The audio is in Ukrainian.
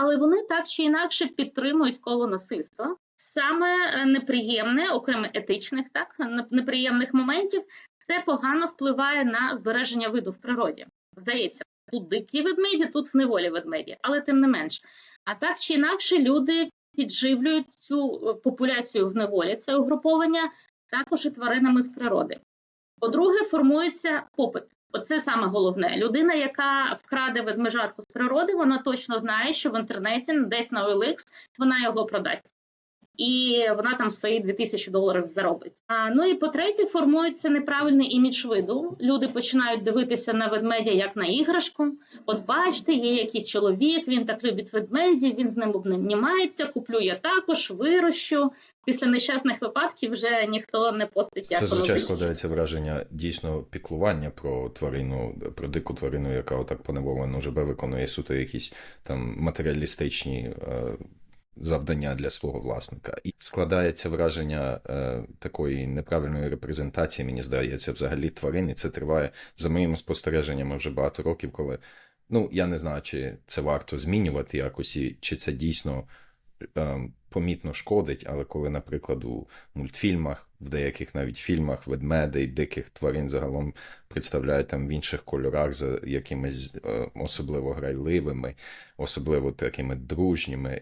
але вони так чи інакше підтримують коло насильства. Саме е, неприємне, окрім етичних, так неприємних моментів, це погано впливає на збереження виду в природі. Здається, тут дикі ведмеді, тут в неволі ведмеді, але тим не менш. А так чи інакше, люди підживлюють цю е, популяцію в неволі, це угруповання, також і тваринами з природи. По-друге, формується попит. Оце саме головне. Людина, яка вкраде ведмежатку з природи, вона точно знає, що в інтернеті десь на OLX вона його продасть. І вона там свої 2000 доларів заробить. А ну і по-третє, формується неправильний імідж виду. Люди починають дивитися на ведмедя як на іграшку. От бачите, є якийсь чоловік, він так любить ведмедів, він з ним обнімається, куплю я також, вирощу. Після нещасних випадків вже ніхто не постить Це воно звичайно складається враження дійсно піклування про тварину, про дику тварину, яка отак поневолено живе, виконує суто якісь там матеріалістичні е, завдання для свого власника. І складається враження е, такої неправильної репрезентації, мені здається, взагалі тварин. І це триває за моїми спостереженнями вже багато років, коли ну я не знаю, чи це варто змінювати якось, і чи це дійсно е, помітно шкодить, але коли, наприклад, у мультфільмах, в деяких навіть фільмах ведмедей, диких тварин загалом представляють там в інших кольорах за якимись е, особливо грайливими, особливо такими дружніми.